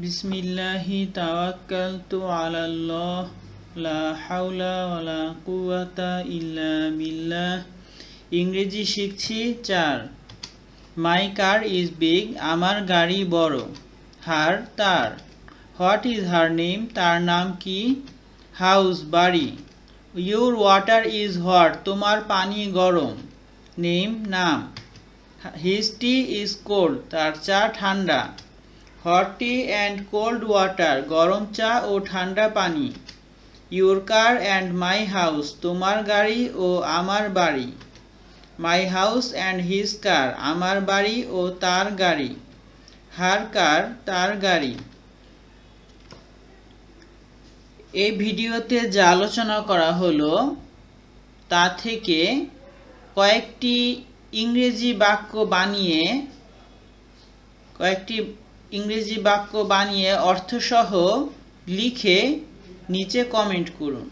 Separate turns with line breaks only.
বিসমিল্লাহি তাওয়াক্কালতু আলাল্লাহ, লা হাওলা ওয়ালা কুওয়াতা ইল্লা বিল্লাহ। ইংরেজি শিখছি চার, মাই কার ইজ বিগ, আমার গাড়ি বড়, হার তার, হোয়াট ইজ হার নেম, তার নাম কি? হাউস, বাড়ি ইউর ওয়াটার ইজ হট তোমার পানি গরম, নেম, নাম হিজ ইজ কোল্ড, তার চা ঠান্ডা। Hot tea and cold water, গরম চা ও ঠান্ডা পানি। Your car and my house, তোমার গাড়ি ও আমার বাড়ি। My house and his car, আমার বাড়ি ও তার গাড়ি। হার কার, তার গাড়ি। এই ভিডিওতে যা আলোচনা করা হলো, তা থেকে কয়েকটি ইংরেজি বাক্য বানিয়ে কয়েকটি ইংরেজি বাক্য বানিয়ে অর্থসহ লিখে নিচে কমেন্ট করুন।